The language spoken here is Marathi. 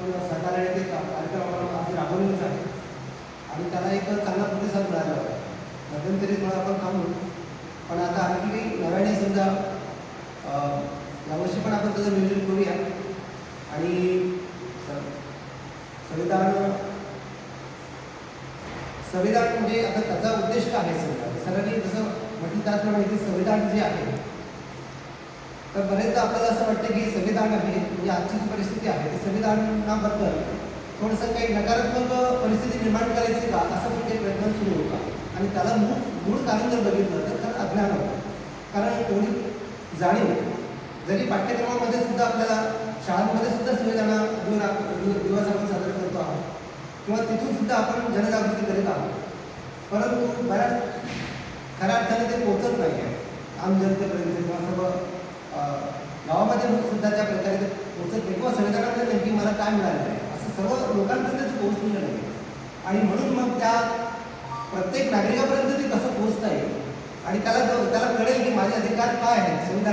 आहे ते कार्यक्रम आपण राबवलेलंच आहे. आणि त्याला एक चांगला प्रतिसाद मिळाला होता मध्यंतरी थोडं आपण थांबलो पण आता आणखी काही नव्याने समजा यावर्षी पण आपण त्याचं नियोजन करूया. आणि स- संविधान संविधान म्हणजे आता त्याचा उद्देश काय आहे संविधान सरांनी जसं म्हटलं त्याचप्रमाणे की संविधान जे आहे तर बरेचदा आपल्याला असं वाटतं की संविधान आहे म्हणजे आजची जी परिस्थिती आहे ती संविधानाबद्दल थोडंसं काही नकारात्मक परिस्थिती निर्माण करायची का असं पण काही प्रयत्न सुरू होता. आणि त्याला मूळ मूळ कारण जर बघितलं तर खरं अज्ञान होतं. कारण कोणी जाणीव जरी पाठ्यक्रमामध्ये सुद्धा आपल्याला शाळांमध्ये सुद्धा संविधान दिवस दिवस आपण साजरा करतो आहोत किंवा तिथून सुद्धा आपण जनजागृती करीत आहोत. परंतु बऱ्याच खऱ्या अर्थाने ते पोहोचत नाही आहे. आम जनतेपर्यंत किंवा सर्व गावामध्ये सुद्धा त्या प्रकारे ते पोहोचत नाही. किंवा संविधानामध्ये नेमकी मला काय मिळालं आहे असं सर्व लोकांपर्यंत ते पोहोचलेलं नाही. आहे. आणि म्हणून मग त्या प्रत्येक नागरिकापर्यंत ते कसं पोहोचता येईल? आणि त्याला त्याला कळेल की माझे अधिकार काय आहेत? संविधान